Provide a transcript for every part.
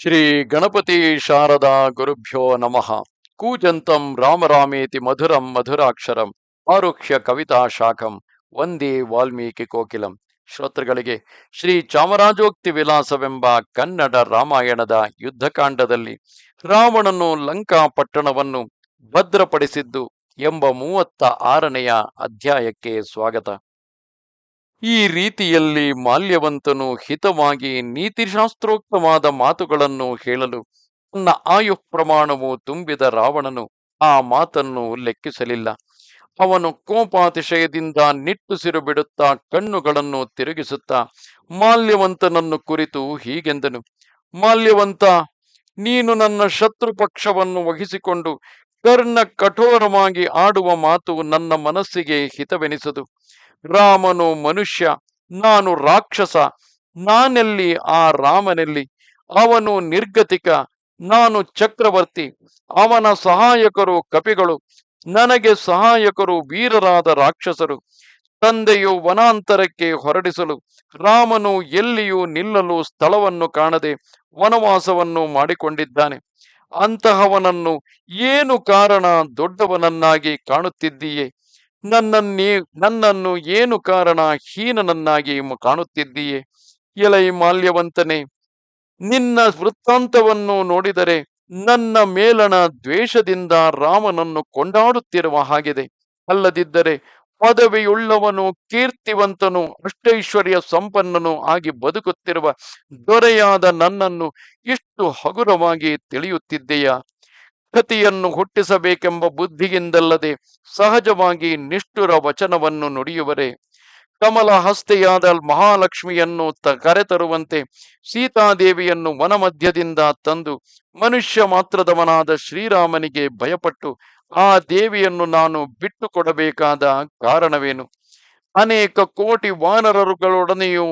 ಶ್ರೀ ಗಣಪತಿ ಶಾರದಾ ಗುರುಭ್ಯೋ ನಮಃ. ಕೂಜಂತಂ ರಾಮರಾಮೇತಿ ಮಧುರಂ ಮಧುರಾಕ್ಷರಂ ಆರುಕ್ಷ್ಯ ಕವಿತಾ ಶಾಖಂ ವಂದೇ ವಾಲ್ಮೀಕಿ ಕೋಕಿಲಂ. ಶ್ರೋತೃಗಳಿಗೆ ಶ್ರೀ ಚಾಮರಾಜೋಕ್ತಿ ವಿಲಾಸವೆಂಬ ಕನ್ನಡ ರಾಮಾಯಣದ ಯುದ್ಧಕಾಂಡದಲ್ಲಿ ರಾವಣನು ಲಂಕಾ ಪಟ್ಟಣವನ್ನು ಭದ್ರಪಡಿಸಿದ್ದು ಎಂಬ ಮೂವತ್ತ ಆರನೆಯ ಅಧ್ಯಾಯಕ್ಕೆ ಸ್ವಾಗತ. ಈ ರೀತಿಯಲ್ಲಿ ಮಾಲ್ಯವಂತನು ಹಿತವಾಗಿ ನೀತಿಶಾಸ್ತ್ರೋಕ್ತವಾದ ಮಾತುಗಳನ್ನು ಹೇಳಲು ತನ್ನ ಆಯು ಪ್ರಮಾಣವು ತುಂಬಿದ ರಾವಣನು ಆ ಮಾತನ್ನು ಲೆಕ್ಕಿಸಲಿಲ್ಲ. ಅವನು ಕೋಪಾತಿಶಯದಿಂದ ನಿಟ್ಟುಸಿರು ಬಿಡುತ್ತಾ ಕಣ್ಣುಗಳನ್ನು ತಿರುಗಿಸುತ್ತಾ ಮಾಲ್ಯವಂತನನ್ನು ಕುರಿತು ಹೀಗೆಂದನು, ಮಾಲ್ಯವಂತ, ನೀನು ನನ್ನ ಶತ್ರು ಪಕ್ಷವನ್ನು ವಹಿಸಿಕೊಂಡು ಕರ್ಣ ಕಠೋರವಾಗಿ ಆಡುವ ಮಾತು ನನ್ನ ಮನಸ್ಸಿಗೆ ಹಿತವೆನಿಸದು. ರಾಮನು ಮನುಷ್ಯ, ನಾನು ರಾಕ್ಷಸ, ನಾನೆಲ್ಲಿ ಆ ರಾಮನಲ್ಲಿ? ಅವನು ನಿರ್ಗತಿಕ, ನಾನು ಚಕ್ರವರ್ತಿ, ಅವನ ಸಹಾಯಕರು ಕಪಿಗಳು, ನನಗೆ ಸಹಾಯಕರು ವೀರರಾದ ರಾಕ್ಷಸರು. ತಂದೆಯು ವನಾಂತರಕ್ಕೆ ಹೊರಡಿಸಲು, ರಾಮನು ಎಲ್ಲಿಯೂ ನಿಲ್ಲಲು ಸ್ಥಳವನ್ನು ಕಾಣದೆ ವನವಾಸವನ್ನು ಮಾಡಿಕೊಂಡಿದ್ದಾನೆ. ಅಂತಹವನನ್ನು ಏನು ಕಾರಣ ದೊಡ್ಡವನನ್ನಾಗಿ ಕಾಣುತ್ತಿದ್ದೀಯೇ? ನನ್ನನ್ನೇ, ನನ್ನನ್ನು ಏನು ಕಾರಣ ಹೀನನನ್ನಾಗಿ ಕಾಣುತ್ತಿದ್ದೀಯೆ? ಎಲೈ ಮಾಲ್ಯವಂತನೇ, ನಿನ್ನ ವೃತ್ತಾಂತವನ್ನು ನೋಡಿದರೆ ನನ್ನ ಮೇಲಣ ದ್ವೇಷದಿಂದ ರಾಮನನ್ನು ಕೊಂಡಾಡುತ್ತಿರುವ ಹಾಗಿದೆ. ಅಲ್ಲದಿದ್ದರೆ ಪದವಿಯುಳ್ಳವನು ಕೀರ್ತಿವಂತನು, ಅಷ್ಟೈಶ್ವರ್ಯ ಸಂಪನ್ನನು ಆಗಿ ಬದುಕುತ್ತಿರುವ ದೊರೆಯಾದ ನನ್ನನ್ನು ಇಷ್ಟು ಹಗುರವಾಗಿ ತಿಳಿಯುತ್ತಿದ್ದೆಯಾ? ಕತಿಯನ್ನು ಹುಟ್ಟಿಸಬೇಕೆಂಬ ಬುದ್ಧಿಯಿಂದಲ್ಲದೆ ಸಹಜವಾಗಿ ನಿಷ್ಠುರ ವಚನವನ್ನು ನುಡಿಯುವರೆ, ಕಮಲ ಹಸ್ತೆಯಾದ ಮಹಾಲಕ್ಷ್ಮಿಯನ್ನು ತ ಕರೆತರುವಂತೆ ಸೀತಾದೇವಿಯನ್ನು ವನಮಧ್ಯದಿಂದ ತಂದು ಮನುಷ್ಯ ಮಾತ್ರದವನಾದ ಶ್ರೀರಾಮನಿಗೆ ಭಯಪಟ್ಟು ಆ ದೇವಿಯನ್ನು ನಾನು ಬಿಟ್ಟು ಕೊಡಬೇಕಾದ ಕಾರಣವೇನು? ಅನೇಕ ಕೋಟಿ ವಾನರರುಗಳೊಡನೆಯೂ,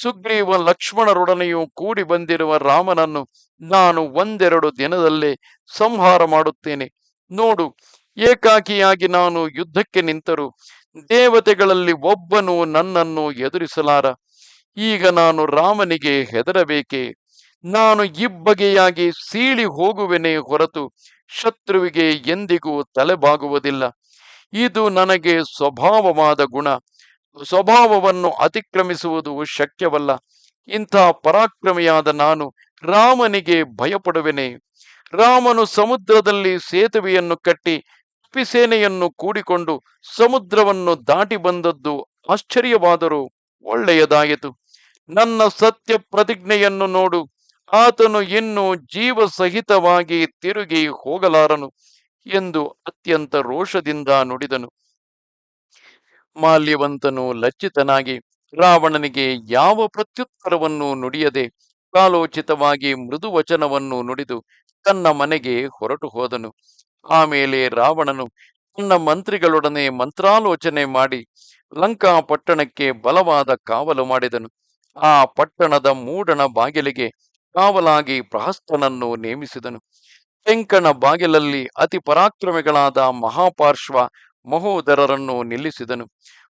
ಸುಗ್ರೀವ ಲಕ್ಷ್ಮಣರೊಡನೆಯೂ ಕೂಡಿ ಬಂದಿರುವ ರಾಮನನ್ನು ನಾನು ಒಂದೆರಡು ದಿನದಲ್ಲೇ ಸಂಹಾರ ಮಾಡುತ್ತೇನೆ. ನೋಡು, ಏಕಾಕಿಯಾಗಿ ನಾನು ಯುದ್ಧಕ್ಕೆ ನಿಂತರು, ದೇವತೆಗಳಲ್ಲಿ ಒಬ್ಬನು ನನ್ನನ್ನು ಎದುರಿಸಲಾರ. ಈಗ ನಾನು ರಾಮನಿಗೆ ಹೆದರಬೇಕೆ? ನಾನು ಇಬ್ಬಗೆಯಾಗಿ ಸೀಳಿ ಹೋಗುವೆನೆ ಹೊರತು ಶತ್ರುವಿಗೆ ಎಂದಿಗೂ ತಲೆಬಾಗುವುದಿಲ್ಲ. ಇದು ನನಗೆ ಸ್ವಭಾವವಾದ ಗುಣ. ಸ್ವಭಾವವನ್ನು ಅತಿಕ್ರಮಿಸುವುದು ಶಕ್ಯವಲ್ಲ. ಇಂಥ ಪರಾಕ್ರಮಿಯಾದ ನಾನು ರಾಮನಿಗೆ ಭಯಪಡುವೆನೆ. ರಾಮನು ಸಮುದ್ರದಲ್ಲಿ ಸೇತುವೆಯನ್ನು ಕಟ್ಟಿ ಕಪಿಸೇನೆಯನ್ನು ಕೂಡಿಕೊಂಡು ಸಮುದ್ರವನ್ನು ದಾಟಿ ಬಂದದ್ದು ಆಶ್ಚರ್ಯವಾದರೂ ಒಳ್ಳೆಯದಾಯಿತು. ನನ್ನ ಸತ್ಯ ಪ್ರತಿಜ್ಞೆಯನ್ನು ನೋಡು. ಆತನು ಇನ್ನು ಜೀವ ಸಹಿತವಾಗಿ ತಿರುಗಿ ಹೋಗಲಾರನು ಎಂದು ಅತ್ಯಂತ ರೋಷದಿಂದ ನುಡಿದನು. ಮಾಲ್ಯವಂತನು ಲಜ್ಜಿತನಾಗಿ ರಾವಣನಿಗೆ ಯಾವ ಪ್ರತ್ಯುತ್ತರವನ್ನು ನುಡಿಯದೆ ಕಾಲೋಚಿತವಾಗಿ ಮೃದು ವಚನವನ್ನು ನುಡಿದು ತನ್ನ ಮನೆಗೆ ಹೊರಟು ಹೋದನು. ಆಮೇಲೆ ರಾವಣನು ತನ್ನ ಮಂತ್ರಿಗಳೊಡನೆ ಮಂತ್ರಾಲೋಚನೆ ಮಾಡಿ ಲಂಕಾ ಪಟ್ಟಣಕ್ಕೆ ಬಲವಾದ ಕಾವಲು ಮಾಡಿದನು. ಆ ಪಟ್ಟಣದ ಮೂಡಣ ಬಾಗಿಲಿಗೆ ಕಾವಲಾಗಿ ಪ್ರಹಸ್ತನನ್ನು ನೇಮಿಸಿದನು. ತೆಂಕಣ ಬಾಗಿಲಲ್ಲಿ ಅತಿ ಪರಾಕ್ರಮಿಗಳಾದ ಮಹಾಪಾರ್ಶ್ವ ಮಹೋದರರನ್ನು ನಿಲ್ಲಿಸಿದನು.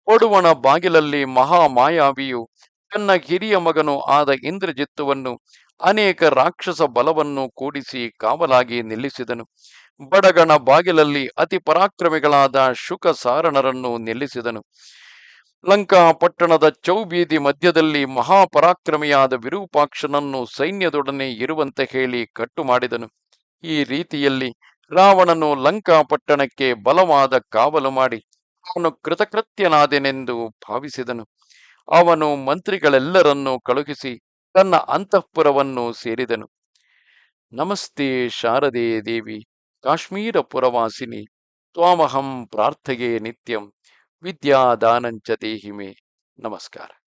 ಕೊಡುವಣ ಬಾಗಿಲಲ್ಲಿ ಮಹಾಮಾಯಾವಿಯು ತನ್ನ ಹಿರಿಯ ಮಗನು ಆದ ಇಂದ್ರಜಿತ್ತುವನ್ನು ಅನೇಕ ರಾಕ್ಷಸ ಬಲವನ್ನು ಕೂಡಿಸಿ ಕಾವಲಾಗಿ ನಿಲ್ಲಿಸಿದನು. ಬಡಗಣ ಬಾಗಿಲಲ್ಲಿ ಅತಿ ಪರಾಕ್ರಮಿಗಳಾದ ಶುಕ ಸಾರಣರನ್ನು ನಿಲ್ಲಿಸಿದನು. ಲಂಕಾ ಪಟ್ಟಣದ ಚೌಬೀದಿ ಮಧ್ಯದಲ್ಲಿ ಮಹಾಪರಾಕ್ರಮಿಯಾದ ವಿರೂಪಾಕ್ಷನನ್ನು ಸೈನ್ಯದೊಡನೆ ಇರುವಂತೆ ಹೇಳಿ ಕಟ್ಟು ಮಾಡಿದನು. ಈ ರೀತಿಯಲ್ಲಿ ರಾವಣನು ಲಂಕಾ ಪಟ್ಟಣಕ್ಕೆ ಬಲವಾದ ಕಾವಲು ಮಾಡಿ ಅವನು ಕೃತಕೃತ್ಯನಾದೆನೆಂದು ಭಾವಿಸಿದನು. ಅವನು ಮಂತ್ರಿಗಳೆಲ್ಲರನ್ನೂ ಕಳುಹಿಸಿ ತನ್ನ ಅಂತಃಪುರವನ್ನು ಸೇರಿದನು. ನಮಸ್ತೆ ಶಾರದೆ ದೇವಿ, ಕಾಶ್ಮೀರ ಪುರವಾಸಿನಿ, ತ್ವಾಮಹಂ ಪ್ರಾರ್ಥಗೆ ನಿತ್ಯಂ, ವಿದ್ಯಾದಾನಂಚ ದೇಹಿಮೆ. ನಮಸ್ಕಾರ.